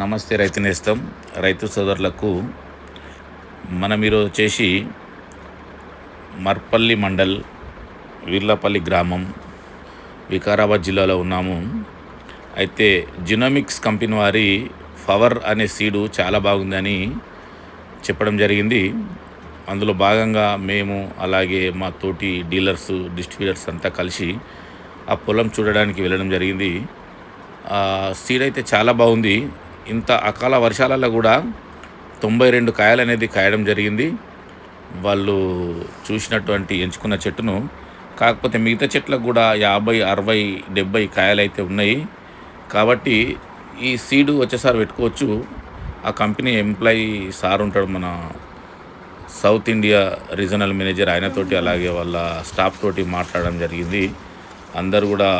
నమస్తే రైతు నేస్తం రైతు సోదరులకు మనం ఈరోజు వచ్చేసి మర్పల్లి మండల్ వీర్లపల్లి గ్రామం వికారాబాద్ జిల్లాలో ఉన్నాము. అయితే జినోమిక్స్ కంపెనీ వారి ఫవర్ అనే సీడు చాలా బాగుందని చెప్పడం జరిగింది. అందులో భాగంగా మేము అలాగే మా తోటి డీలర్స్ డిస్ట్రిబ్యూటర్స్ అంతా కలిసి ఆ పొలం చూడడానికి వెళ్ళడం జరిగింది. సీడ్ అయితే చాలా బాగుంది. ఇంత అకాల వర్షాలలో కూడా తొంభై రెండు కాయలు అనేది కాయడం జరిగింది. వాళ్ళు చూసినటువంటి ఎంచుకున్న చెట్టును కాకపోతే మిగతా చెట్లకు కూడా యాభై అరవై డెబ్బై కాయలు అయితే ఉన్నాయి. కాబట్టి ఈ సీడు వచ్చేసారి పెట్టుకోవచ్చు. ఆ కంపెనీ ఎంప్లాయీ సార్ ఉంటాడు మన సౌత్ ఇండియా రీజనల్ మేనేజర్. ఆయనతోటి అలాగే వాళ్ళ స్టాఫ్ తోటి మాట్లాడడం జరిగింది. అందరు కూడా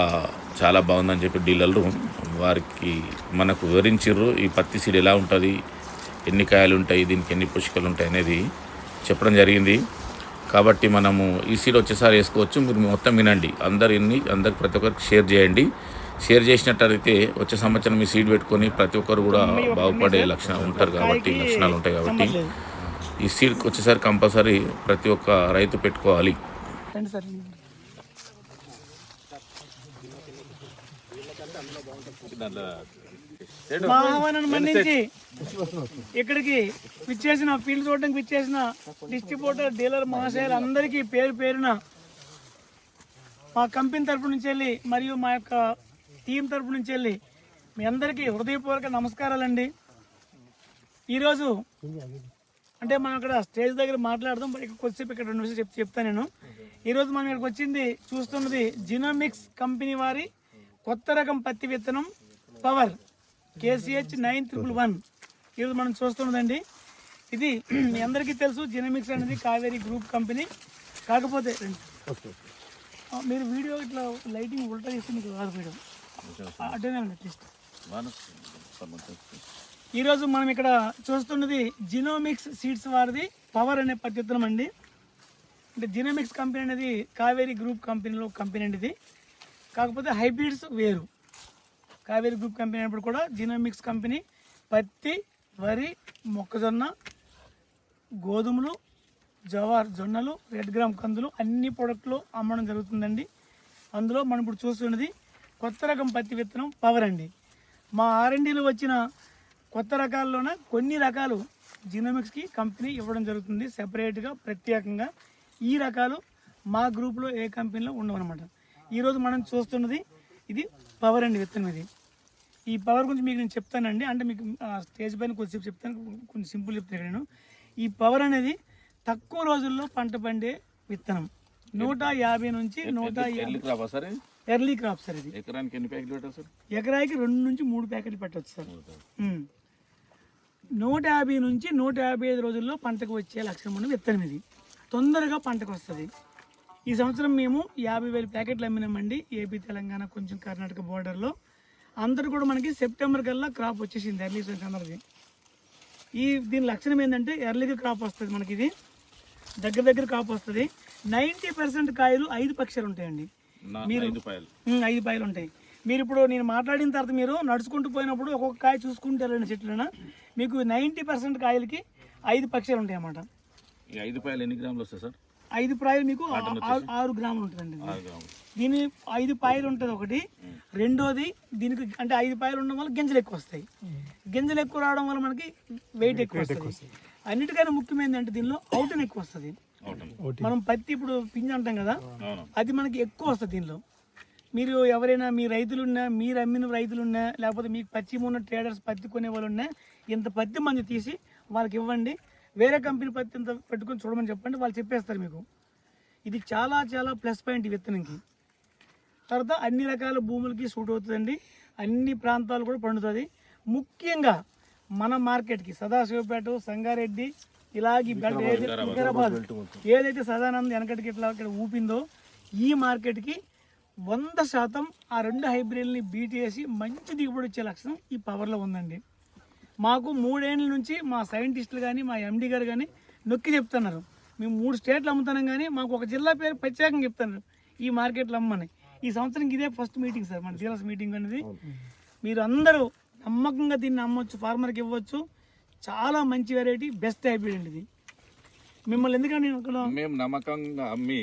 చాలా బాగుందని చెప్పి డీలర్లు వారికి మనకు వివరించారు ఈ పత్తి సీడ్ ఎలా ఉంటుంది ఎన్ని కాయలు ఉంటాయి దీనికి ఎన్ని పుష్కలు ఉంటాయి అనేది చెప్పడం జరిగింది. కాబట్టి మనము ఈ సీడ్ వచ్చేసారి వేసుకోవచ్చు. మీరు మొత్తం వినండి. అందరు ఎన్ని అందరికి ప్రతి ఒక్కరికి షేర్ చేయండి. షేర్ చేసినట్టయితే వచ్చే సంవత్సరం మీ సీడ్ పెట్టుకొని ప్రతి ఒక్కరు కూడా బాగుపడే లక్షణాలు ఉంటారు కాబట్టి లక్షణాలు ఉంటాయి కాబట్టి ఈ సీడ్కి వచ్చేసరి కంపల్సరీ ప్రతి ఒక్క రైతు పెట్టుకోవాలి. మన్నించి ఇక్కడికి విచ్చేసిన ఫీల్డ్ చూడడానికి విచ్చేసిన డిస్ట్రిబ్యూటర్ డీలర్ మహాశయులు అందరికీ పేరు పేరున మా కంపెనీ తరపు నుంచి వెళ్ళి మరియు మా యొక్క టీం తరపు నుంచి వెళ్ళి మీ అందరికీ హృదయపూర్వక నమస్కారాలండి. ఈరోజు అంటే మనం అక్కడ స్టేజ్ దగ్గర మాట్లాడదాం ఇక్కడ కొద్దిసేపు ఇక్కడ రెండు విషయాలు చెప్ చెప్తాను నేను. ఈరోజు మనం ఇక్కడికి వచ్చింది చూస్తున్నది జినోమిక్స్ కంపెనీ వారి కొత్త రకం పత్తి విత్తనం power KCH nine triple one. ఈరోజు మనం చూస్తున్నదండి. ఇది మీ అందరికీ తెలుసు జినోమిక్స్ అనేది కావేరీ గ్రూప్ కంపెనీ. కాకపోతే మీరు వీడియో ఇట్లా లైటింగ్ ఉల్టా చేస్తే మీకు రాదు మేడం. అడ్డనే అట్లీస్ట్ ఈరోజు మనం ఇక్కడ చూస్తున్నది జినోమిక్స్ సీడ్స్ వారిది పవర్ అనే పద్ధతినం అండి. అంటే జినోమిక్స్ కంపెనీ అనేది కావేరీ గ్రూప్ కంపెనీలో కంపెనీ అండి ఇది. కాకపోతే హైబ్రిడ్స్ వేరు. కావేరి గ్రూప్ కంపెనీ అయినప్పుడు కూడా జినోమిక్స్ కంపెనీ పత్తి వరి మొక్కజొన్న గోధుమలు జవార్ జొన్నలు రెడ్ గ్రామ్ కందులు అన్ని ప్రొడక్ట్లు అమ్మడం జరుగుతుందండి. అందులో మనం ఇప్పుడు చూస్తున్నది కొత్త రకం పత్తి విత్తనం పవర్ అండి. మా ఆర్ఎండీలో వచ్చిన కొత్త రకాల్లోన కొన్ని రకాలు జినోమిక్స్కి కంపెనీ ఇవ్వడం జరుగుతుంది. సెపరేట్గా ప్రత్యేకంగా ఈ రకాలు మా గ్రూప్లో ఏ కంపెనీలో ఉండవన్నమాట. ఈరోజు మనం చూస్తున్నది ఇది పవర్ అండి విత్తనం ఇది. ఈ పవర్ గురించి మీకు నేను చెప్తానండి. అంటే మీకు స్టేజ్ పైన కొద్దిసేపు చెప్తాను. కొంచెం సింపుల్ చెప్తాను నేను. ఈ పవర్ అనేది తక్కువ రోజుల్లో పంట పండే విత్తనం. నూట యాభై నుంచి నూట early crop sir early crop sir ఇది. ఎకరానికి ఎన్ని ప్యాకెట్లు పెట్టారు సార్? ఎకరాకి రెండు నుంచి మూడు ప్యాకెట్లు పెట్టవచ్చు సార్. నూట యాభై నుంచి నూట యాభై ఐదు రోజుల్లో పంటకు వచ్చే లక్షణం ఉన్న విత్తనం ఇది. తొందరగా పంటకు వస్తుంది. ఈ సంవత్సరం మేము యాభై వేల ప్యాకెట్లు అమ్మినామండి ఏపీ తెలంగాణ కొంచెం కర్ణాటక బోర్డర్లో అందరూ కూడా మనకి సెప్టెంబర్ కల్లా క్రాప్ వచ్చేసింది ఎర్లీ అందరిది. ఈ దీని లక్షణం ఏంటంటే ఎర్లీగా క్రాప్ వస్తుంది మనకి ఇది దగ్గర దగ్గర క్రాప్ వస్తుంది. నైంటీ పర్సెంట్ కాయలు ఐదు పక్షాలు ఉంటాయండి. మీరు ఐదు పాయలు ఉంటాయి. మీరు ఇప్పుడు నేను మాట్లాడిన తర్వాత మీరు నడుచుకుంటూ పోయినప్పుడు ఒక్కొక్క కాయ చూసుకుంటారండి చెట్లన. మీకు నైంటీ పర్సెంట్ కాయలకి ఐదు పక్షాలు ఉంటాయి అన్నమాట ఐదు పాయలు ఎన్ని గ్రాములు వస్తాయి సార్? ఐదు ప్రాయలు మీకు ఆరు- గ్రాములు ఉంటుందండి దీని ఐదు పాయలు ఉంటుంది ఒకటి. రెండోది దీనికి అంటే ఐదు పాయలు ఉండడం వల్ల గింజలు ఎక్కువ వస్తాయి. గింజలు ఎక్కువ రావడం వల్ల మనకి వెయిట్ ఎక్కువ వస్తుంది. అన్నిటికైనా ముఖ్యమైనది అంటే దీనిలో అవుటన్ ఎక్కువ వస్తుంది. మనం పత్తి ఇప్పుడు పింజ అంటాం కదా అవును. అది మనకి ఎక్కువ వస్తుంది దీనిలో. మీరు ఎవరైనా మీ రైతులున్నా మీరు అమ్మిన రైతులున్నా లేకపోతే మీకు పచ్చి ఉన్న ట్రేడర్స్ పత్తి కొనే వాళ్ళు ఉన్నా ఇంత పత్తి మంది తీసి వాళ్ళకి ఇవ్వండి. వేరే కంపెనీ పత్తి ఇంత పెట్టుకొని చూడమని చెప్పండి వాళ్ళు చెప్పేస్తారు మీకు. ఇది చాలా చాలా ప్లస్ పాయింట్ విత్తనంకి. తర్వాత అన్ని రకాల భూములకి సూట్ అవుతుందండి. అన్ని ప్రాంతాలు కూడా పండుతుంది. ముఖ్యంగా మన మార్కెట్కి సదాశివపేట సంగారెడ్డి ఇలాగ బెల్ట్ ఏదైతే వికారాబాద్ ఏదైతే సదానంద్ వెనకటికి ఇట్లా ఇక్కడ ఊపిందో ఈ మార్కెట్కి వంద శాతం ఆ రెండు హైబ్రిడ్ని బీట్ చేసి మంచి దిగుబడి వచ్చే లక్షణం ఈ పవర్లో ఉందండి. మాకు మూడేళ్ళ నుంచి మా సైంటిస్టులు కానీ మా ఎండి గారు కానీ నొక్కి చెప్తున్నారు. మేము మూడు స్టేట్లు అమ్ముతున్నాం కానీ మాకు ఒక జిల్లా పేరు ప్రత్యేకంగా చెప్తున్నారు. ఈ మార్కెట్లో అమ్మని. ఈ సంవత్సరం ఇదే ఫస్ట్ మీటింగ్ సార్ మన డీలర్స్ మీటింగ్ అనేది. మీరు అందరూ నమ్మకంగా దీన్ని అమ్మొచ్చు ఫార్మర్కి ఇవ్వచ్చు. చాలా మంచి వెరైటీ బెస్ట్ హైబ్రిడ్ అండి ఇది. మిమ్మల్ని ఎందుకంటే నేను ఇక్కడ? మేము నమ్మకంగా అమ్మి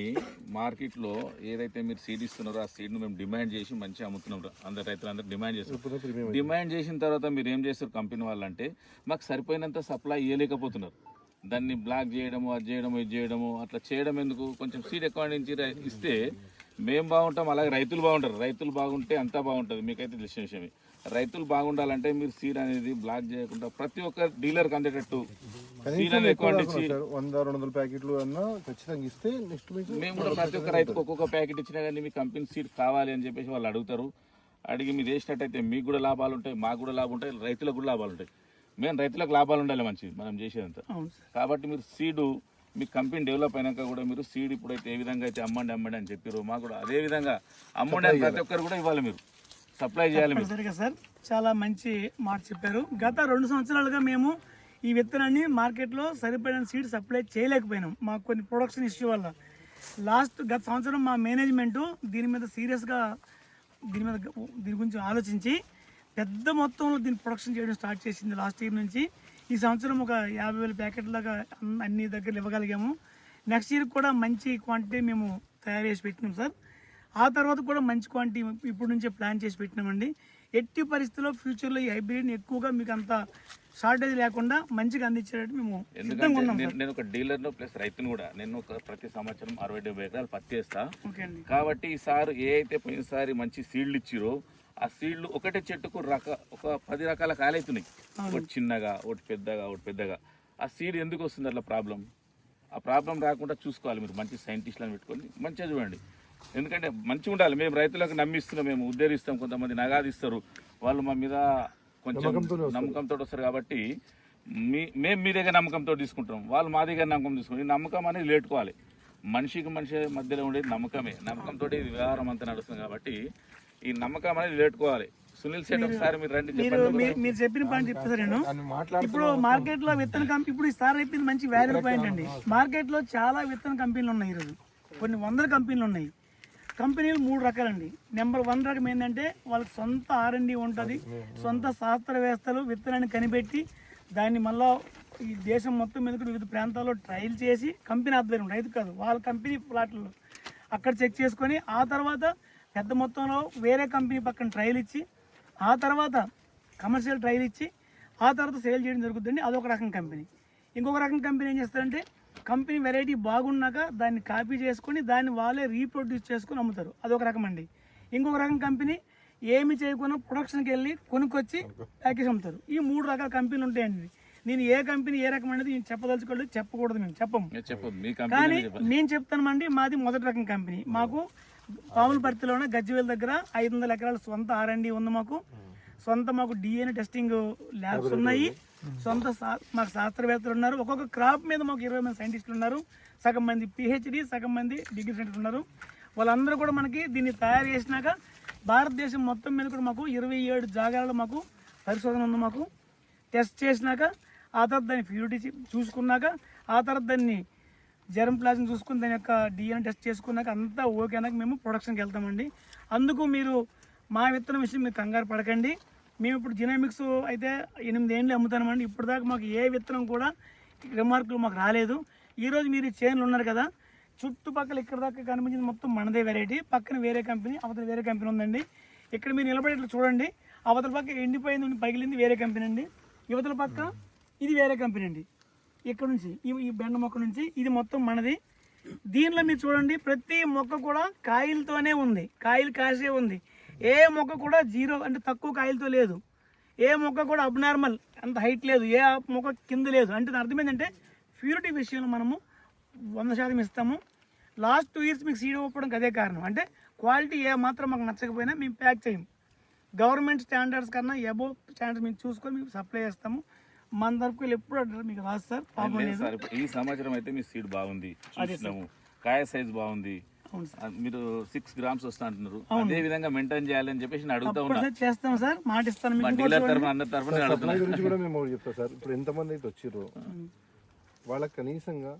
మార్కెట్లో ఏదైతే మీరు సీడ్ ఇస్తున్నారో ఆ సీడ్ను మేము డిమాండ్ చేసి మంచిగా అమ్ముతున్నాం. అందరు రైతులందరూ డిమాండ్ చేస్తారు డిమాండ్ చేసిన తర్వాత మీరు ఏం చేస్తారు కంపెనీ వాళ్ళంటే మాకు సరిపోయినంత సప్లై ఇవ్వలేకపోతున్నారు దాన్ని బ్లాక్ చేయడము అది చేయడము ఇది చేయడము అట్లా చేయడం ఎందుకు? కొంచెం సీడ్ ఎక్కువ నుంచి ఇస్తే మేము బాగుంటాం అలాగే రైతులు బాగుంటారు. రైతులు బాగుంటే అంతా బాగుంటుంది. మీకైతే తెలిసిన విషయమే. రైతులు బాగుండాలంటే మీరు సీడ్ అనేది బ్లాక్ చేయకుండా ప్రతి ఒక్క డీలర్కి అందేటట్టు సీడ్ అనేది ఎక్కువ వంద రెండు వందల ప్యాకెట్లు అన్నా ఖచ్చితంగా ఇస్తే నెక్స్ట్ మేము కూడా ప్రతి ఒక్క రైతుకు ఒక్కొక్క ప్యాకెట్ ఇచ్చినా కానీ మీ కంపెనీ సీడ్ కావాలి అని చెప్పేసి వాళ్ళు అడుగుతారు. అడిగి మీరు వేసినట్టయితే మీకు కూడా లాభాలు ఉంటాయి మాకు కూడా లాభం ఉంటాయి రైతులకు కూడా లాభాలు ఉంటాయి. మేము రైతులకు లాభాలు ఉండాలి మంచిది మనం చేసేదంతా. అవును సార్. కాబట్టి మీరు సీడు మీ కంపెనీ డెవలప్ అయినాక కూడా మీరు సీడ్ ఇప్పుడైతే ఏ విధంగా అయితే అమ్మండి అమ్మండి అని చెప్పారు మాకు కూడా అదే విధంగా అమ్మండి అని ప్రతి ఒక్కరు కూడా ఇవ్వాలి మీరు. సప్లై చేయాలి తప్పనిసరిగా సార్. చాలా మంచి మాట చెప్పారు. గత రెండు సంవత్సరాలుగా మేము ఈ విత్తనాన్ని మార్కెట్లో సరిపడిన సీడ్ సప్లై చేయలేకపోయినాం. మాకు కొన్ని ప్రొడక్షన్ ఇష్యూ వల్ల. లాస్ట్ గత సంవత్సరం మా మేనేజ్మెంట్ దీని మీద సీరియస్గా దీని మీద దీని గురించి ఆలోచించి పెద్ద మొత్తంలో దీని ప్రొడక్షన్ చేయడం స్టార్ట్ చేసింది లాస్ట్ ఇయర్ నుంచి. ఈ సంవత్సరం ఒక యాభై వేల ప్యాకెట్లాగా అన్ని దగ్గర ఇవ్వగలిగాము. నెక్స్ట్ ఇయర్ కూడా మంచి క్వాంటిటీ మేము తయారు చేసి పెట్టినాం సార్. ఆ తర్వాత కూడా మంచి క్వాంటిటీ ఇప్పుడు నుంచే ప్లాన్ చేసి పెట్టినామండి. ఎట్టి పరిస్థితుల్లో ఫ్యూచర్లో ఈ హైబ్రిడ్ని ఎక్కువగా మీకు అంత షార్టేజ్ లేకుండా మంచిగా అందించేటట్టు మేము సిద్ధంగా ఎందుకంటే ఉన్నాం నేను- ఒక డీలర్ను ప్లస్ రైతును కూడా నేను ఒక ప్రతి సంవత్సరం అరవై డెబ్బై ఎకరాలు పత్తి వేస్తా. కాబట్టి ఈసారి ఏ అయితే పోయినసారి మంచి సీడ్లు ఇచ్చిరో ఆ సీడ్లు ఒకటే చెట్టుకు రక ఒక పది రకాల కాయలవుతున్నాయి ఒకటి చిన్నగా ఒకటి పెద్దగా ఒకటి పెద్దగా. ఆ సీడ్ ఎందుకు వస్తుంది అట్లా ప్రాబ్లం? ఆ ప్రాబ్లం రాకుండా చూసుకోవాలి మీరు మంచి సైంటిస్టులను పెట్టుకొని మంచిగా చూడండి. ఎందుకంటే మంచిగా ఉండాలి. మేము రైతులకు నమ్మిస్తున్నాం మేము ఉద్ధరిస్తాం కొంతమంది నగాది ఇస్తారు వాళ్ళు మా మీద కొంచెం నమ్మకంతో వస్తారు. కాబట్టి మీ మేము మీ దగ్గర నమ్మకంతో తీసుకుంటాం. వాళ్ళు మా దగ్గర నమ్మకం తీసుకుంటాం. ఈ నమ్మకం అనేది లేటుకోవాలి. మనిషికి మనిషి మధ్యలో ఉండేది నమ్మకమే. నమ్మకంతో ఇది వ్యవహారం అంతా నడుస్తుంది కాబట్టి ఈ నమ్మకం అనేది లేటుకోవాలి. సునీల్ సేట్ ఒకసారి మీరు రండి మీరు చెప్పండి. మీ- మీరు చెప్పిన పాయింట్ చెప్తా సార్ నేను ఇప్పుడు మార్కెట్లో విత్తన కంపెనీ ఇప్పుడు ఈ సార్ చెప్పింది మంచి వాల్యూ పాయింట్ అండి. మార్కెట్లో చాలా విత్తన కంపెనీలు ఉన్నాయి ఈరోజు. కొన్ని వందల కంపెనీలు ఉన్నాయి. కంపెనీలు మూడు రకాలండి. నెంబర్ వన్ రకం ఏంటంటే వాళ్ళకి సొంత ఆర్ఎండి ఉంటుంది. సొంత శాస్త్రవేత్తలు విత్తనాన్ని కనిపెట్టి దాన్ని మళ్ళా ఈ దేశం మొత్తం మీద వివిధ ప్రాంతాల్లో ట్రయల్ చేసి కంపెనీ ఆధ్వర్యం రైతు కాదు వాళ్ళ కంపెనీ ప్లాట్లలో అక్కడ చెక్ చేసుకొని ఆ తర్వాత పెద్ద మొత్తంలో వేరే కంపెనీ పక్కన ట్రయల్ ఇచ్చి ఆ తర్వాత కమర్షియల్ ట్రయల్ ఇచ్చి ఆ తర్వాత సేల్ చేయడం జరుగుతుంది అదొక రకం కంపెనీ. ఇంకొక రకం కంపెనీ ఏం చేస్తారంటే కంపెనీ వెరైటీ బాగున్నాక దాన్ని కాపీ చేసుకొని దాన్ని వాళ్ళే రీప్రొడ్యూస్ చేసుకొని అమ్ముతారు. అదొక రకం అండి. ఇంకొక రకం కంపెనీ ఏమి చేయకుండా ప్రొడక్షన్కి వెళ్ళి కొనుక్కొచ్చి ప్యాకేజ్ అమ్ముతారు. ఈ మూడు రకాల కంపెనీలు ఉంటాయండి. నేను ఏ కంపెనీ ఏ రకం అనేది నేను చెప్పదలుచుకోలేదు. చెప్పకూడదు మేము. చెప్పము. కానీ నేను చెప్తానండి మాది మొదటి రకం కంపెనీ. మాకు పాములపర్తిలోనే గజ్జివేల్ దగ్గర ఐదు వందల ఎకరాల సొంత ఆర్ఎండి ఉంది మాకు. సొంత మాకు డిఎన్ఏ టెస్టింగ్ ల్యాబ్స్ ఉన్నాయి. సొంత మాకు శాస్త్రవేత్తలు ఉన్నారు. ఒక్కొక్క క్రాప్ మీద మాకు ఇరవై మంది సైంటిస్టులు ఉన్నారు. సగం మంది పిహెచ్డి సగం మంది డిగ్రీ సెంటర్ ఉన్నారు. వాళ్ళందరూ కూడా మనకి దీన్ని తయారు చేసినాక భారతదేశం మొత్తం మీద కూడా మాకు ఇరవై ఏడు జాగాలలో మాకు పరిశోధన ఉంది మాకు. టెస్ట్ చేసినాక ఆ తర్వాత దాన్ని ప్యూరిటీ చూసుకున్నాక ఆ తర్వాత దాన్ని జెరమ్ ప్లాజ్ని చూసుకుని దాని యొక్క డిఎన్ఏ టెస్ట్ చేసుకున్నాక అంతా ఓకే మేము ప్రొడక్షన్కి వెళ్తామండి. అందుకు మీరు మా విత్తనం విషయం మీరు కంగారు పడకండి. మేము ఇప్పుడు జినామిక్స్ అయితే ఎనిమిది ఏండ్లు అమ్ముతామండి ఇప్పటిదాకా మాకు ఏ విత్తనం కూడా రిమార్కులు మాకు రాలేదు. ఈరోజు మీరు చేనులు ఉన్నారు కదా చుట్టుపక్కల ఇక్కడ దాకా కనిపించింది మొత్తం మనదే వెరైటీ పక్కన వేరే కంపెనీ అవతల వేరే కంపెనీ ఉందండి. ఇక్కడ మీరు నిలబడి చూడండి. అవతల పక్క ఎండిపోయింది పగిలింది వేరే కంపెనీ అండి. యువతల పక్క ఇది వేరే కంపెనీ అండి. ఇక్కడ నుంచి ఈ ఈ బెండ మొక్క నుంచి ఇది మొత్తం మనది. దీనిలో మీరు చూడండి ప్రతి మొక్క కూడా కాయలతోనే ఉంది. కాయలు కాసే ఉంది. ఏ మొక్క కూడా జీరో అంటే తక్కువ కాయలతో లేదు. ఏ మొక్క కూడా అబ్నార్మల్ అంత హైట్ లేదు. ఏ మొక్క కింద లేదు. అంటే దాని అర్థం ఏంటంటే ప్యూరిటీ విషయంలో మనము వంద శాతం ఇస్తాము. లాస్ట్ టూ ఇయర్స్ మీకు సీడ్ ఇవ్వడానికి అదే కారణం. అంటే క్వాలిటీ ఏ మాత్రం మాకు నచ్చకపోయినా మేము ప్యాక్ చేయం. గవర్నమెంట్ స్టాండర్డ్స్ కన్నా అబోవ్ స్టాండర్డ్స్ మేము చూసుకొని మీకు సప్లై చేస్తాము. మన తరపు ఎప్పుడు అడ్రస్ మీకు రాదు సార్. ఈ సంవత్సరం అయితే మీ సీడ్ బాగుంది. కాయ సైజ్ బాగుంది. మీరు సిక్స్ గ్రామ్స్ వస్తా అంటున్నారు. అదే విధంగా మెయింటైన్ చేయాలని చెప్పేసి అడుగుతా ఉన్నా. చేస్తాం సార్. మాట ఇస్తాను. డీలర్. తరఫున అందరి తరఫున గురించి కూడా మేము చెప్తాం సార్. ఇప్పుడు ఎంతమంది అయితే వచ్చిర్రో వాళ్ళకి కనీసంగా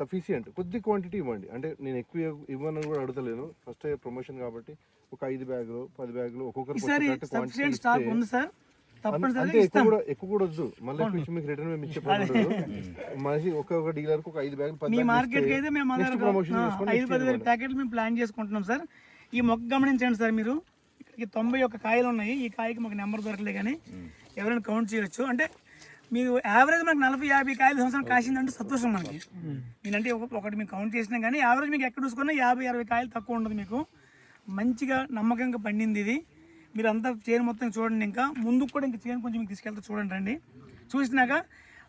సఫిషియంట్ కొద్ది క్వాంటిటీ ఇవ్వండి. అంటే నేను ఎక్కువ ఇవ్వనని కూడా అడగలేను ఫస్ట్ ప్రమోషన్ కాబట్టి ఒక ఐదు బ్యాగులు పది బ్యాగులు సఫిషియెంట్ స్టాక్ ఉంది సార్. ఎక్కువ కూడా ఎక్కువ కూడా వద్దు. మళ్ళీ పిచ్చి మీకు రిటర్న్ మేము ఇచ్చే పని ఉండదు మనిషి ఒక్కొక్క డీలర్కు ఒక ఐదు పది మీ బ్యాగులు మార్కెట్కి ఇస్తే అయితే మేము next promotion చేసుకొని ఐదు పది వేల ప్యాకెట్లు మేము ప్లాన్ చేసుకుంటున్నాం సార్ ఈ మొక్క గమనించండి సార్ మీరు. ఇక్కడికి తొంభై ఒక్క కాయలు ఉన్నాయి. ఈ కాయకి మాకు నెంబర్ దొరకలే కానీ ఎవరైనా కౌంట్ చేయొచ్చు. అంటే మీరు యావరేజ్ మనకి నలభై యాభై కాయలు సంవత్సరం కాసిందంటే సంతోషం మనకి. నేనంటే ఒక- ఒకటి మీకు కౌంట్ చేసినా కానీ యావరేజ్ మీకు ఎక్కడ చూసుకున్నా యాభై అరవై కాయలు తక్కువ ఉండదు మీకు. మంచిగా నమ్మకంగా పండింది ఇది. మీరు అంతా చేను మొత్తం చూడండి ఇంకా. ముందుకు కూడా ఇంకా చేను కొంచెం మీకు తీసుకెళ్తే చూడండి రండి. చూసినాక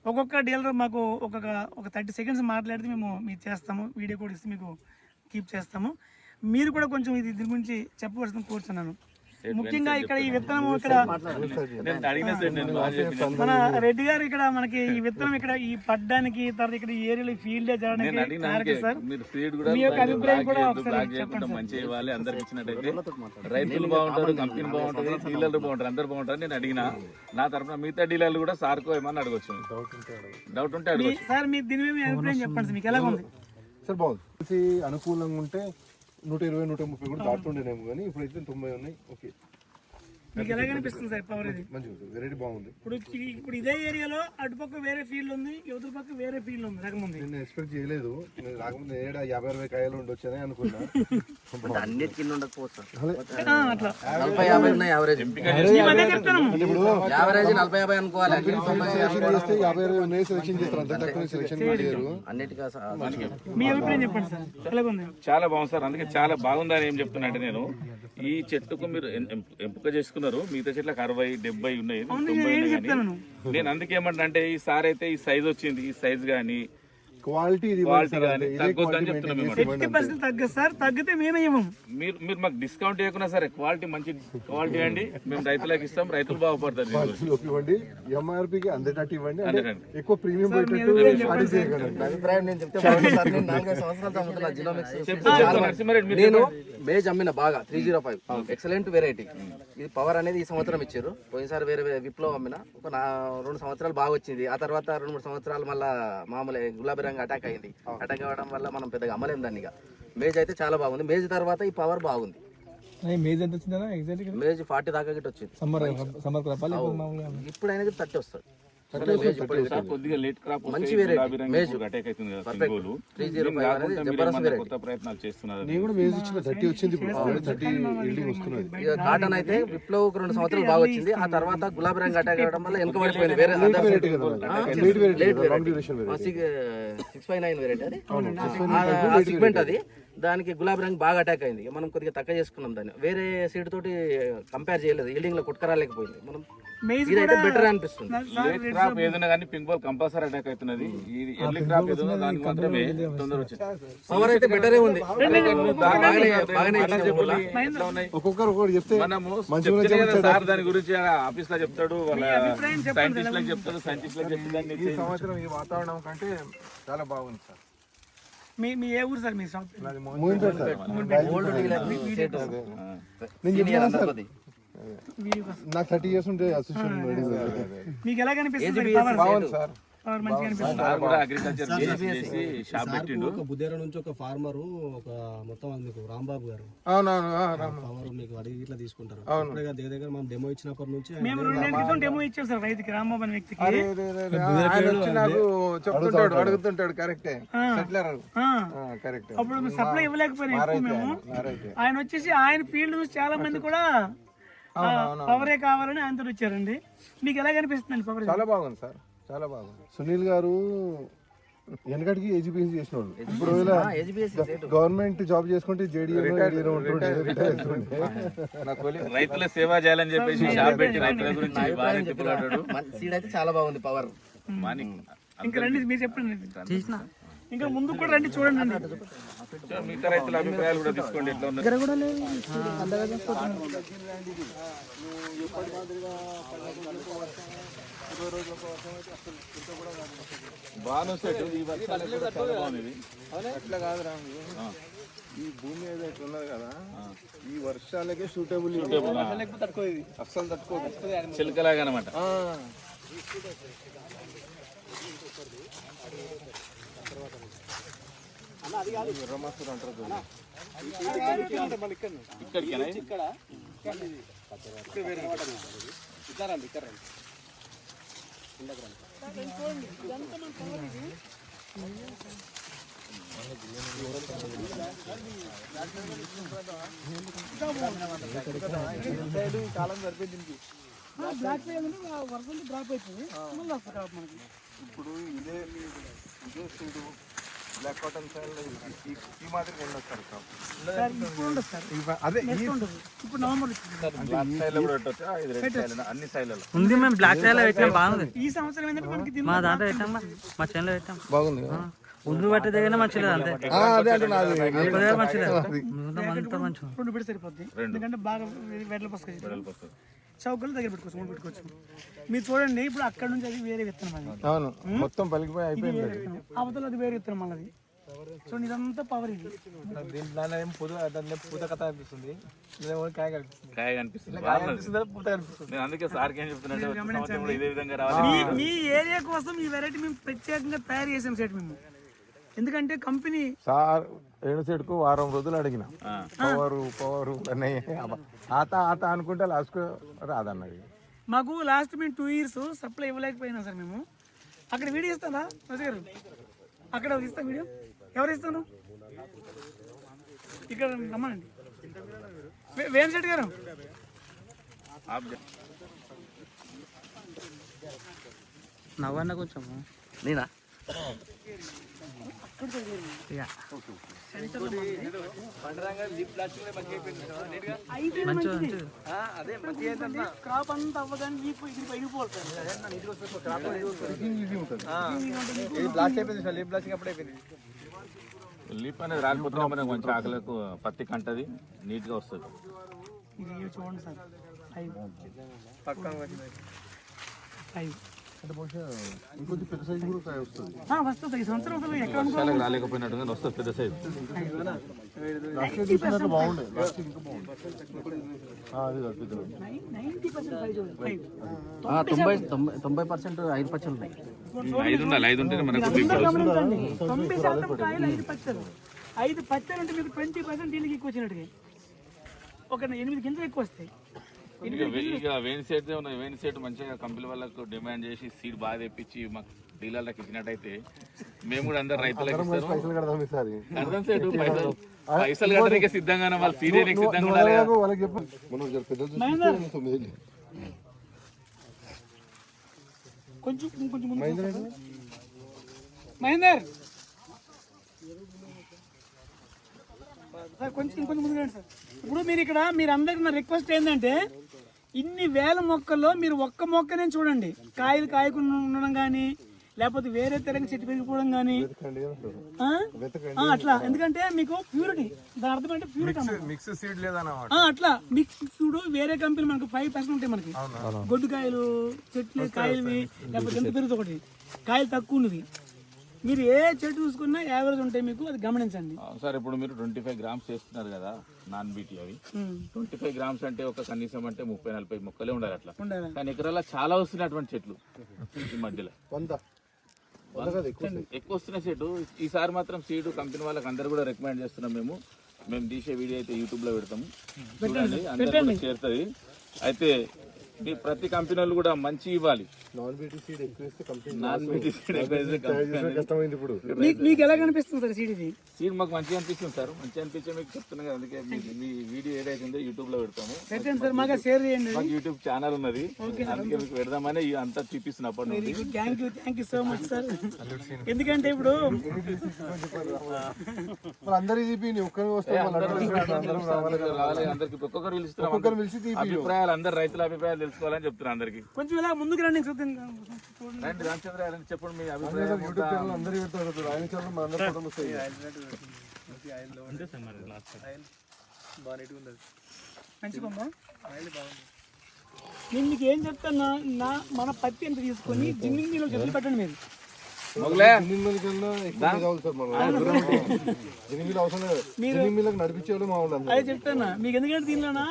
ఒక్కొక్క డీలర్ మాకు ఒక్కొక్క ఒక థర్టీ సెకండ్స్ మాట్లాడితే మేము మీకు చేస్తాము. వీడియో కూడా ఇస్తే మీకు కీప్ చేస్తాము. మీరు కూడా కొంచెం ఇది దీని గురించి చెప్పవలసిన కోరుతున్నాను ముఖ్యంగా ఇక్కడ ఈ విత్తనం ఇక్కడ నేను అడిగిన సార్ నేను బాగా చెప్పిన. మన రెడ్డి గారు ఇక్కడ మనకి ఈ విత్తనం ఇక్కడ ఈ పడ్డానికి తర్వాత ఇక్కడ ఈ ఏరియాలో ఫీల్డ్ నేను చేయడానికి అడిగిన కారణం సార్ మీరు సీడ్ కూడా మీ యొక్క అభిప్రాయం కూడా ఒకసారి ఇవ్వాలి అందరికి ఇచ్చినట్టయితే రైతులు బాగుంటారు కంపెనీ బాగుంటుంది డీలర్లు బాగుంటారు అందరు బాగుంటారు నేను అడిగిన. నా తరఫున మిగతా డీలర్లు కూడా సార్కో ఏమన్నా అడగచ్చు? డౌట్ ఉంటే అడగచ్చు. సార్ మీ దీని మీద మీ అభిప్రాయం చెప్పండి సార్ మీకు ఎలా ఉంది. సార్ బాగుంది. అనుకూలంగా ఉంటే నూట ఇరవై నూట ముప్పై కూడా దాటుండేనేమో కానీ ఇప్పుడైతే తొంభై ఉన్నాయి. ఓకే. మీకు ఎలా కనిపిస్తుంది సార్ పవర్ ఇది మంచిగా ఉంది వెరైటీ బాగుంది. ఇప్పుడు ఇప్పుడు ఇదే ఏరియాలో అటుపక్క వేరే ఫీల్డ్ ఉంది యువతల పక్క వేరే ఫీల్డ్ ఉంది రకం ఉంది. నేను ఎక్స్పెక్ట్ చేయలేదు. నేను రాకముందు ఏడా యాభై అరవై కాయలు ఉండొచ్చని అనుకున్నా. అన్నిటి కింద ఉండకపోవచ్చు సార్. ఆ, అట్లా. నలభై యాభై ఉన్నాయి యావరేజ్ చెప్తాను యావరేజ్ నలభై యాభై అనుకోవాలి. సెలక్షన్ చేస్తే యాభై అరవై ఉన్నాయి సెలక్షన్ చేస్తారు. అంత తక్కువ సెలక్షన్ చేయరు. అన్నిటికీ అసలు- మీ అభిప్రాయం చెప్పండి సార్. చాలా బాగుంది సార్. అందుకే చాలా బాగుందని ఏం చెప్తున్నా అంటే నేను. ఈ చెట్టుకు మీరు ఎంపిక చేసుకున్నారు. మిగతా చెట్లకు అరవై డెబ్బై ఉన్నాయి. తొంభై ఉన్నాయి నేను అందుకే ఏమంటున్నా అంటే ఈ సార్ అయితే ఈ సైజ్ వచ్చింది. ఈ సైజ్ కానీ క్వాలిటీ తగ్గితే మేమే మీరు మీరు మాకు డిస్కౌంట్ ఇవ్వకున్నా సరే క్వాలిటీ మంచి క్వాలిటీ అండి. మేము రైతులకు ఇస్తాం. రైతులు బాగుపడతారు ఇవ్వండి. అందేటట్టు ఇవ్వండి. ఎక్కువ ప్రీమియం అభిప్రాయం నేను చెప్తే నరసింహారెడ్డి మేజ్ అమ్మిన బాగా three zero five excellent variety ఇది పవర్ అనేది ఈ సంవత్సరం ఇచ్చారు. పోయినసారి వేరే వేరే విప్లవ్ అమ్మిన. ఒక నా రెండు సంవత్సరాలు బాగా వచ్చింది. ఆ తర్వాత రెండు మూడు సంవత్సరాలు మళ్ళా మామూలు గులాబీ రంగు అటాక్ అయింది. అటాక్ అవ్వడం వల్ల మనం పెద్దగా అమ్మలేం దాన్ని మేజ్ అయితే చాలా బాగుంది. మేజ్ తర్వాత ఈ పవర్ బాగుంది. మేజ్ ఎంత వచ్చిందా మేజ్ ఫార్టీ దాకా గిట్ట వచ్చింది. సమ్మర్ ఇప్పుడు అనేది థర్టీ వస్తుంది కొద్దిగా లేట్ క్రాప్ మంచి variety. మేజ్. అటాక్ అవుతుంది కదా సింగోలు. త్రీ జీరో దీన్ని ఫైవ్ కాకుండా అనేది మీరు జబర్దస్త్ ఏమన్నా వెరైటీ కొత్త ప్రయత్నాలు చేస్తున్నారు? నేను కూడా మేజ్ ఇచ్చిన థర్టీ వచ్చింది ఇప్పుడు. థర్టీ ఎల్డింగ్ వస్తున్నది ఇక కాటన్ అయితే విప్లవ్ రెండు సంవత్సరాలు బాగా వచ్చింది. ఆ తర్వాత గులాబీ రంగు అటాక్ అవ్వడం వల్ల వెనుక పడిపోయింది. వేరే సిక్స్ ఫైవ్ నైన్ వెరైటీ అది. సిగ్మెంట్ అది. దానికి గులాబీ రంగు బాగా అటాక్ అయింది. మనం కొద్దిగా తక్కువ చేసుకున్నాం దాన్ని. వేరే సీడ్ తోటి కంపేర్ చేయలేదు. ఈల్డింగ్లో కొట్టుకరాలేకపోయింది. మనం ఇదైతే బెటర్ అనిపిస్తుంది. లేట్ క్రాప్ ఏదైనా కానీ పింక్ బాల్ కంపల్సరీ అటాక్ అవుతున్నది. ఇది ఎర్లీ క్రాప్ ఏదో దానికి మాత్రమే తొందర వచ్చింది. పవర్ అయితే బెటరే ఉంది. ఒక్కొక్కరు ఒక్కొక్కటి చెప్తే మనము సార్ దాని గురించి ఆఫీస్లో చెప్తాడు వాళ్ళ సైంటిస్ట్లకు చెప్తాడు సైంటిస్ట్లకు చెప్తాడు ఈ సంవత్సరం ఈ వాతావరణం కంటే చాలా బాగుంది సార్. మీ మీ ఏ ఊరు సార్ మీ షాప్? నేను చెప్పిన సార్. నాకు థర్టీ ఇయర్స్ ఉంటే అసోసియేషన్ రెడీ మీకు ఎలా కనిపిస్తుంది బాగుంది సార్. చేసి నుంచి ఒక ఫార్మరు ఒక మొత్తం మీకు రాంబాబు గారు. పవర్ మీకు అడిగి ఇట్లా తీసుకుంటారు. దగ్గర దగ్గర మనం డెమో ఇచ్చినప్పటి నుంచి డెమో రైతుకి రాంబాబు అనే వ్యక్తికి. నాకు చెప్తుంటాడు అడుగుతుంటాడు కరెక్టే. కరెక్ట్. అప్పుడు సప్లై ఇవ్వలేకపోయినా ఆయన వచ్చేసి ఆయన ఫీల్డ్ నుంచి చాలా మంది కూడా పవరే కావాలని ఆయనతో వచ్చారండి. మీకు ఎలా కనిపిస్తుంది పవర్? చాలా బాగుంది సార్. చాలా బాగుంది. సునీల్ గారు వెనకటికి ఏజీపీఎస్ చేసినోడు ఇప్పుడు ఏజీబీఎస్సీ సేటు గవర్నమెంట్ జాబ్ చేసుకుంటే రైతుల సేవ చేయాలని చెప్పేసి షాప్ పెట్టి రైతుల గురించి చాలా బాగుంది పవర్. ఇంకా రండి మీరు చెప్పండి. ఇంకా ముందు కూడా రండి చూడండి మిగతా రైతుల అభిప్రాయాలు కూడా తీసుకోండి ఎట్లా ఉన్నారు బాగా సెట్ ఈ వర్షాలకు కూడా చాలా బాగుంది. అట్లా కాదు రాము ఈ భూమి ఏదైతే ఉన్నది కదా ఈ వర్షాలకే సూటబుల్ అస్సలు తట్టుకోదు. చిలకలాగా అనమాట. ఎర్రమసూరు అంటారు చూడు. కాలం సరిపోయింది బ్లాక్ డ్రాప్ మళ్ళీ వస్తుంది మనకి. ఇప్పుడు ఇదే ఇదే సీడు బ్లాక్ కాటన్ ఈ అదే నెక్స్ట్ ఉంటుంది ఇప్పుడు నవంబర్ వచ్చింది. బ్లాక్ స్టైల్లో కూడా పెట్టొచ్చా? ఇది రెడ్ స్టైల్ అన్ని స్టైల్లో ఉంది మేము బ్లాక్ పెట్టాం బాగుంది ఈ సంవత్సరం ఏంటంటే మనకి దీనిలో మా దాంట్లో పెట్టాం మా- చేనులో పెట్టాం. బాగుంది ఉండు పట్టే దగ్గర మంచి లేదు అంతే. అదే అంటే నాది. ఒక్క దగ్గర మంచి లేదు. అంతా మంచి రెండు పెడితే సరిపోద్ది. ఎందుకంటే బాగా వెడల పసుకొచ్చి చౌకలు దగ్గర పెట్టుకోవచ్చు పెట్టుకోవచ్చు. మీరు చూడండి ఇప్పుడు అక్కడ నుంచి అది వేరే విత్తనం అది. అవును మొత్తం పలికిపోయి అయిపోయింది. అవతల అది వేరే విత్తనం మళ్ళీ. సో ఇదంతా పవర్ ఇది. దీని పూత దాని పూత కథ అనిపిస్తుంది? కాయ కనిపిస్తుంది. కాయ కనిపిస్తుంది. కాయ కనిపిస్తుంది పూత కనిపిస్తుంది. నేను అందుకే సార్కి ఏం ఇదే విధంగా రావాలి. మీ మీ ఏరియా కోసం ఈ వెరైటీ మేము ప్రత్యేకంగా తయారు చేసాం సెట్ మేము. ఎందుకంటే కంపెనీ సార్ ఏడు సెట్కు వారం రోజులు అడిగిన. పవరు పవరు అన్నీ ఆత ఆత అనుకుంటే లాస్ట్ రాదన్నది. మాకు లాస్ట్ మేము టూ ఇయర్స్ సప్లై ఇవ్వలేకపోయినా సార్ మేము. అక్కడ వీడియో ఇస్తారా రజ గారు? అక్కడ ఇస్తా వీడియో ఎవరు ఇస్తాను? ఇక్కడ రమ్మనండి. వేణు శెట్టి గారు? నవ్వన్న కొంచెం. నేనా? అదే మంచిగా క్రాప్ అంతా అవ్వగానే ఇది బ్లాస్ట్ అయిపోయింది లీప్ బ్లాస్టింగ్ అప్పుడు అయిపోయింది. లీప్ అనేది రాలిపోతున్నా మనకు మంచి ఆకలకు పత్తి కంటది నీట్గా వస్తుంది. ఇది చూడండి సార్. ఫైవ్ పక్కన ఫైవ్ వస్తుంది. ఈ సంవత్సరం అసలు ఎక్కడ రాలేకపోయినట్టుగా వస్తుంది పెద్ద సైజు తొంభై తొంభై తొంభై పర్సెంట్ ఐదు పచ్చలు ఉన్నాయి. ఐదు ఉండాలి. ఐదు మనకు తొంభై శాతం కాయలు ఐదు పచ్చలు. ఐదు పచ్చలు అంటే మీకు ట్వంటీ పర్సెంట్ దీనికి ఎక్కువ వచ్చినట్టుగా. ఒక ఎనిమిది గింజలు ఎక్కువ వస్తాయి. ఇక వే- ఇక వేణి సెట్ ఉన్నాయి. వేణి సెట్ మంచిగా కంపెనీ వాళ్ళకు డిమాండ్ చేసి సీడ్ బాగా తెప్పించి మాకు డీలర్లకు ఇచ్చినట్టయితే మేము కూడా అందరు రైతులకు ఇస్తారు పైసలు కడదాం ఈసారి. అర్థం సెట్ పైసలు పైసలు కట్టడానికి సిద్ధంగానే వాళ్ళు సీడ్ సిద్ధంగా ఉండాలి. కొంచెం మహేందర్ సార్ కొంచెం ఇంకొంచెం ముందు రండి సార్. ఇప్పుడు మీరు ఇక్కడ మీరు అందరికి నా రిక్వెస్ట్ ఏంటంటే ఇన్ని వేల మొక్కల్లో మీరు ఒక్క మొక్కనే చూడండి. కాయలు కాయకుండా ఉండడం కానీ లేకపోతే వేరే తెరగ చెట్టు పెరిగిపోవడం కానీ అట్లా. ఎందుకంటే మీకు ప్యూరిటీ. దాని అర్థం అంటే ప్యూరిటీ అట్లా. మిక్స్ చూడు వేరే కంపెనీ మనకు ఫైవ్ పర్సెంట్ ఉంటాయి మనకి. గొడ్డు కాయలు చెట్లు కాయలువి లేకపోతే ఎంత పెరుగుతుంది ఒకటి. కాయలు తక్కువ ఉన్నది. మీరు ఏ చెట్టు చూసుకున్నా యావరేజ్ ఉంటాయి మీకు అది గమనించండి. ఆ, సార్ ఇప్పుడు మీరు ట్వంటీ ఫైవ్ గ్రామ్స్ చేస్తున్నారు కదా నాన్ బీటీ అవి. ట్వంటీ ఫైవ్ గ్రామ్స్ అంటే ఒక కనీసం అంటే ముప్పై నలభై మొక్కలే ఉండాలి అట్లా. ఉండాలి. కానీ ఎకరాల చాలా వస్తున్నాయి అటువంటి చెట్లు ఈ మధ్యలో. ఎక్కువ వస్తున్న చెట్టు. ఈసారి మాత్రం సీడ్ కంపెనీ వాళ్ళకి అందరు కూడా రికమెండ్ చేస్తున్నాం మేము. మేము తీసే వీడియో అయితే యూట్యూబ్లో పెడతాము చూడండి అందరు కూడా చేరుతుంది. అయితే మీ ప్రతి కంపెనీ వాళ్ళు కూడా మంచి ఇవ్వాలి. నాన్ బీటీ సీడ్ కష్టమైంది ఇప్పుడు. మీకు ఎలా కనిపిస్తుంది సార్ సీడ్ ఇది సీడ్ మాకు మంచిగా అనిపిస్తుంది సార్. మంచిగా అనిపించే మీకు చెప్తున్నాను కదా అందుకే మీ- మీ వీడియో ఏదైతుందో యూట్యూబ్లో పెడతాము. పెట్టండి సార్ మాకు షేర్ చేయండి. మాకు యూట్యూబ్ ఛానల్ ఉన్నది. అందుకే మీకు పెడదామని అంతా చూపిస్తున్న అప్పటి నుండి. Thank you thank you so much sir ఎందుకంటే ఇప్పుడు మరి అందరి తీపి ఒక్కరి వస్తే అందరికి ఒక్కొక్కరు తీపి అభిప్రాయాలు అందరు రైతుల అభిప్రాయాలు తెలుసుకోవాలని చెప్తున్నా అందరికి. కొంచెం ఇలా ముందుకు రండి చూద్దాం. రండి రామచంద్ర గారు చెప్పండి మీ అభిప్రాయం యూట్యూబ్ ఛానల్ అందరూ పెడతారు. ఆయన ఛానల్ అందరి వస్తాయి. నేను మీకు ఏం చెప్తాను నా మన పత్తి ఎంత తీసుకొని జిన్నింగ్ మీలో చెట్లు పెట్టండి మీరు. అదే చెప్తాను? మీకు ఎందుకంటే దీనిలోనా?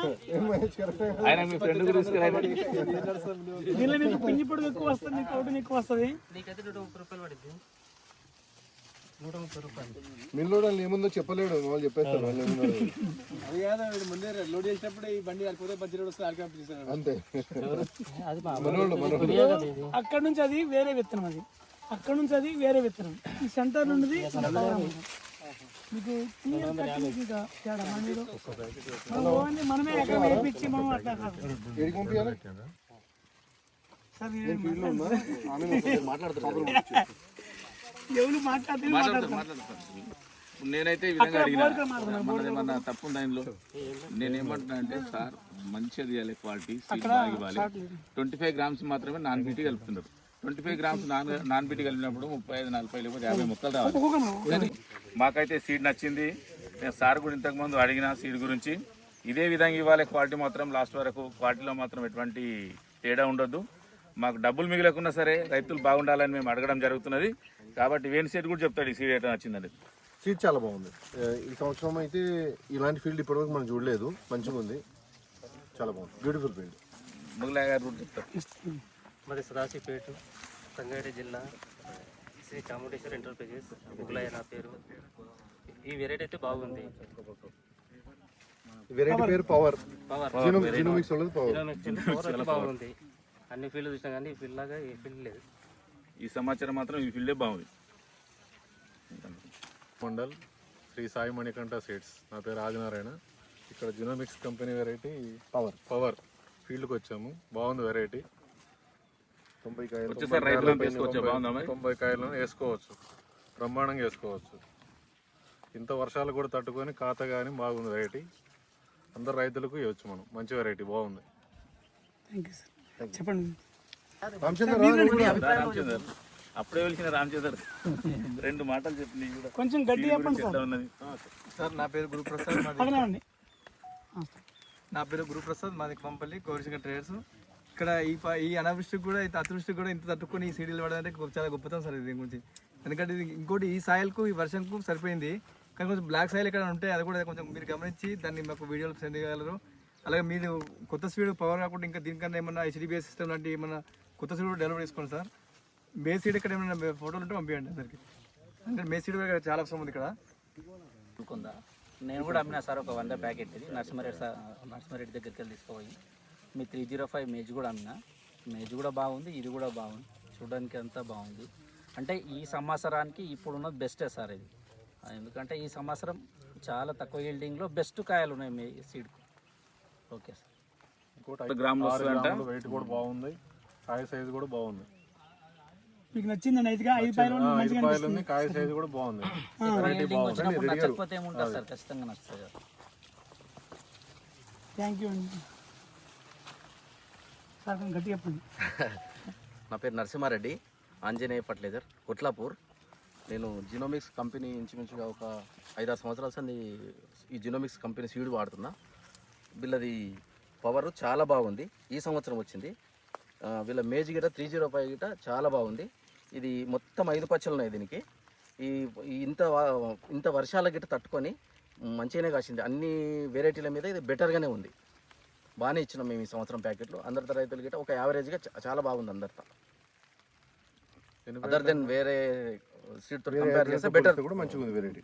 ఆయన మీ ఫ్రెండ్ కూడా తీసుకురా దీనిలో మీకు పిండి పొడుగు ఎక్కువ వస్తుంది మీకు అవుట్ ఎక్కువ వస్తుంది. నీకైతే నూట ముప్పై రూపాయలు పడుద్ది మిల్లో ఏముందో చెప్పలేడు వాళ్ళు చెప్పేస్తారు. వాళ్ళు ఏముందో. అది కాదు వీడు ముందే లోడ్ చేసినప్పుడు ఈ బండి వస్తే ఆల్కమ్ చేశారు అంతే. అది మనోళ్ళు మనోళ్ళు. అక్కడ నుంచి అది వేరే విత్తనం అది. అక్కడ నుంచి అది వేరే విత్తనం. ఈ సెంటర్ నుండి మీకు తేడా. మనం మనమే ఎక్కడ వేయించి మనం అట్లా ఎవరు మాట్లాడితే నేనైతే ఈ విధంగా అడిగిన ఏమన్నా తప్పు ఉందా ఇందులో? నేను ఏమంటున్నా అంటే సార్ మంచిగా తీయాలి క్వాలిటీ సీట్ ఇవ్వాలి. ట్వంటీ ఫైవ్ గ్రామ్స్ మాత్రమే నాన్ బీటీ కలుపుతున్నారు. Twenty five grams non non BT కలిపినప్పుడు ముప్పై ఐదు నలభై లేకపోతే యాభై ముక్కలు రావాలి. మాకైతే సీడ్ నచ్చింది. నేను సార్ కూడా ఇంతకుముందు అడిగిన సీడ్ గురించి. ఇదే విధంగా ఇవ్వాలి క్వాలిటీ మాత్రం లాస్ట్ వరకు క్వాలిటీలో మాత్రం ఎటువంటి తేడా ఉండొద్దు మాకు డబ్బులు మిగిలకున్నా సరే రైతులు బాగుండాలని మేము అడగడం జరుగుతున్నది. కాబట్టి వేణు సీడ్ కూడా చెప్తాడు ఈ సీడ్ ఎట్లా నచ్చిందని. సీట్ చాలా బాగుంది. ఈ సంవత్సరం అయితే ఇలాంటి ఫీల్డ్ ఇప్పటివరకు మనం చూడలేదు. మంచిగా ఉంది చాలా బాగుంది. Beautiful field. రూట్ చెప్తారు. మాది సదాశివపేట సంగారెడ్డి జిల్లా శ్రీ చాముండేశ్వరి ఎంటర్ప్రైజెస్ ముగ్గులయ్య నా పేరు. ఈ వెరైటీ అయితే బాగుంది. వెరైటీ పేరు పవర్ పవర్ జీనోమిక్స్ పవర్ బాగుంది. అన్ని ఫీల్డ్ చూసినా కానీ ఈ ఫీల్డ్ లాగా ఏ ఫీల్డ్ లేదు. ఈ సమాచారం మాత్రం ఈ ఫీల్డే బాగుంది. మండల్ శ్రీ సాయి మణికంఠ సీడ్స్ నా పేరు ఆదినారాయణ ఇక్కడ genomics company variety power power ఫీల్డ్కి వచ్చాము. బాగుంది వెరైటీ తొంభై కాయలు తొంభై కాయలను వేసుకోవచ్చు. బ్రహ్మాండంగా వేసుకోవచ్చు. ఇంత వర్షాలు కూడా తట్టుకొని ఖాతా కానీ బాగుంది వెరైటీ అందరు రైతులకు ఇవ్వచ్చు మనం. మంచి వెరైటీ బాగుంది. థ్యాంక్ యూ సార్ చెప్పండి. అప్పుడే వెలిసిన రామచందర్. రెండు మాటలు చెప్పి నీకు కూడా. కొంచెం చెప్పండి సార్. నా పేరు గురుప్రసాద్ నా పేరు గురుప్రసాద్ మాది కంపల్లి కోరిశంకర్ ట్రేడర్స్ ఇక్కడ ఈ ఈ అనావృష్టికి కూడా ఇంత అతివృష్టికి కూడా ఇంత తట్టుకొని ఈ సీడీలు పడాలంటే చాలా గొప్పతనం సార్ దీని గురించి. ఎందుకంటే ఇది ఇంకోటి ఈ సాయిల్కు ఈ వర్షంకు సరిపోయింది. కానీ కొంచెం బ్లాక్ సాయిల్ ఎక్కడ ఉంటే అది కూడా కొంచెం మీరు గమనించి దాన్ని మాకు వీడియోలు సెండ్ చేయగలరు అలాగే మీరు కొత్త స్పీడ్ పవర్ కాకుండా ఇంకా దీనికన్నా ఏమన్నా హెచ్డిబిఎస్ సిస్టమ్ లాంటి ఏమన్నా కొత్త స్పీడ్ కూడా డెలివరీ చేసుకోండి సార్. మే సీడ్ ఇక్కడ ఏమైనా ఫోటోలు ఉంటే పంపించండి అందరికి. అంటే మే సీడ్ కూడా చాలా అవసరం ఉంది ఇక్కడ. నేను కూడా అమ్మినా సార్ ఒక వంద ప్యాకెట్ ఇది. నరసింహారెడ్డి సార్ నరసింహారెడ్డి దగ్గరికి వెళ్ళి తీసుకుపోయి. మీ త్రీ జీరో ఫైవ్ మేజ్ కూడా అమ్మినా మేజ్ కూడా బాగుంది ఇది కూడా బాగుంది. చూడడానికి అంతా బాగుంది. అంటే ఈ సంవత్సరానికి ఇప్పుడున్న బెస్టే సార్ ఇది. ఎందుకంటే ఈ సంవత్సరం చాలా తక్కువ ఈల్డింగ్లో బెస్ట్ కాయలు ఉన్నాయి మీ సీడ్కు ఓకే సార్. వెయిట్ కూడా బాగుంది. కాయ సైజు కూడా బాగుంది. మీకు నచ్చిందండి ఐదుగా ఐదు కాయ సైజు కూడా బాగుంది. నచ్చకపోతే ఏముంటుంది సార్? ఖచ్చితంగా నచ్చుతుంది థ్యాంక్ యూ అండి సార్ కొంచెం గట్టి చెప్పండి నా పేరు నరసింహారెడ్డి ఆంజనేయ ఫర్టిలైజర్ కొట్లాపూర్. నేను జినోమిక్స్ కంపెనీ ఇంచుమించుగా ఒక ఐదారు సంవత్సరాల సంది ఈ జినోమిక్స్ కంపెనీ సీడ్ వాడుతున్నా. వీళ్ళది పవర్ చాలా బాగుంది. ఈ సంవత్సరం వచ్చింది. వీళ్ళ మేజ్ గిట త్రీ జీరో ఫైవ్ గిట చాలా బాగుంది. ఇది మొత్తం ఐదు పచ్చలు ఉన్నాయి దీనికి. ఈ ఇంత ఇంత వర్షాల గిట తట్టుకొని మంచిగానే కాసింది. అన్ని వెరైటీల మీద ఇది బెటర్గానే ఉంది. బాగానే ఇచ్చినాం మేము ఈ సంవత్సరం ప్యాకెట్లు. అందరితో రైతులు గిట్ట ఒక యావరేజ్గా చాలా బాగుంది అందరితో. అదర్ దెన్ వేరే సీట్తో వేరే కంపేర్ చేస్తే బెటర్ కూడా మంచిగా ఉంది వెరైటీ